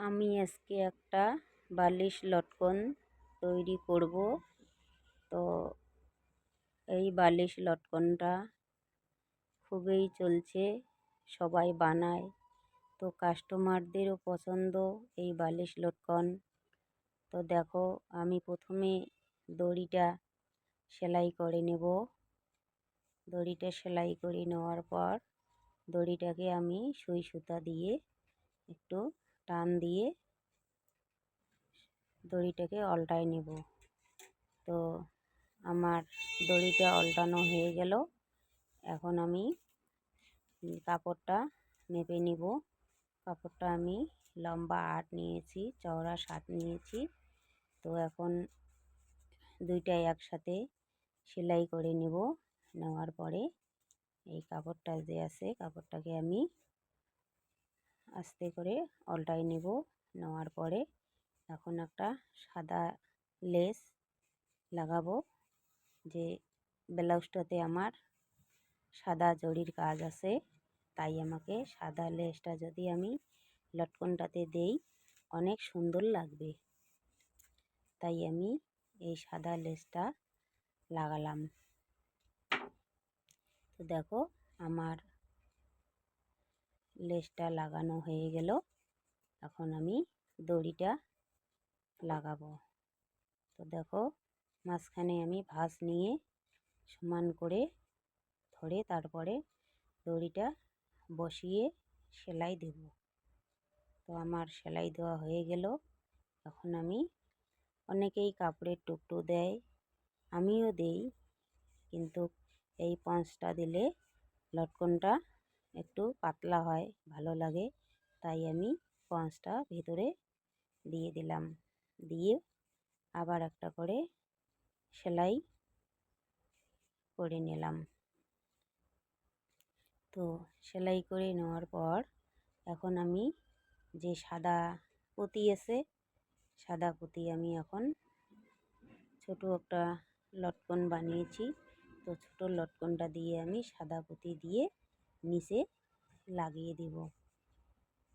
আমি আজকে একটা বালিশ লটকন তৈরি করব। তো এই বালিশ লটকনটা খুবই চলছে, সবাই বানায়। তো কাস্টমারদেরও পছন্দ এই বালিশ লটকন। তো দেখো, আমি প্রথমে দড়িটা সেলাই করে নেব। দড়িটা সেলাই করে নেওয়ার পর দড়িটাকে আমি সুই সুতা দিয়ে একটু টান দিয়ে দড়িটাকে অল্টায় নেব। তো আমার দড়িটা অল্টানো হয়ে গেল। এখন আমি কাপড়টা মেপে নিব। কাপড়টা আমি লম্বা আট নিয়েছি, চওড়া সাত নিয়েছি। তো এখন দুইটাই একসাথে সেলাই করে নেব। নেওয়ার পরে এই কাপড়টা যে আছে, কাপড়টাকে আমি আস্তে করে অল্টাই নেব। নেওয়ার পরে এখন একটা সাদা লেস লাগাবো, যে ব্লাউজটাতে আমার সাদা জরির কাজ আছে, তাই আমাকে সাদা লেসটা যদি আমি লটকনটাতে দেই, অনেক সুন্দর লাগবে। তাই আমি এই সাদা লেসটা লাগালাম। তো দেখো, আমার লেসটা লাগানো হয়ে গেল। এখন আমি দড়িটা লাগাবো। তো দেখো, মাঝখানে আমি ভাঁজ নিয়ে সমান করে ধরে তারপরে দড়িটা বসিয়ে সেলাই দেব। তো আমার সেলাই দেওয়া হয়ে গেল। এখন আমি অনেকেই কাপড়ের টুকরো দেয়, আমিও দেই। কিন্তু এই পাঁচটা দিলে লটকনটা একটু পাতলা হয়, ভালো লাগে। তাই আমি পাঁচটা ভিতরে দিয়ে দিলাম। দিয়ে আবার একটা করে সেলাই করে নিলাম। তো সেলাই করে নেওয়ার পর এখন আমি যে সাদা পুঁতি আছে, সাদা পুঁতি আমি এখন ছোট একটা লটকন বানিয়েছি। তো ছোটো লটকনটা দিয়ে আমি সাদা পুঁতি দিয়ে নিচে লাগিয়ে দেব।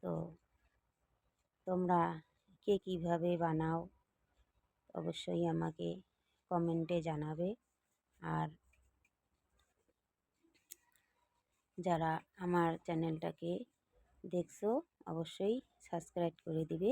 তো তোমরা কে কীভাবে বানাও অবশ্যই আমাকে কমেন্টে জানাবে। আর যারা আমার চ্যানেলটাকে দেখছ, অবশ্যই সাবস্ক্রাইব করে দিবে।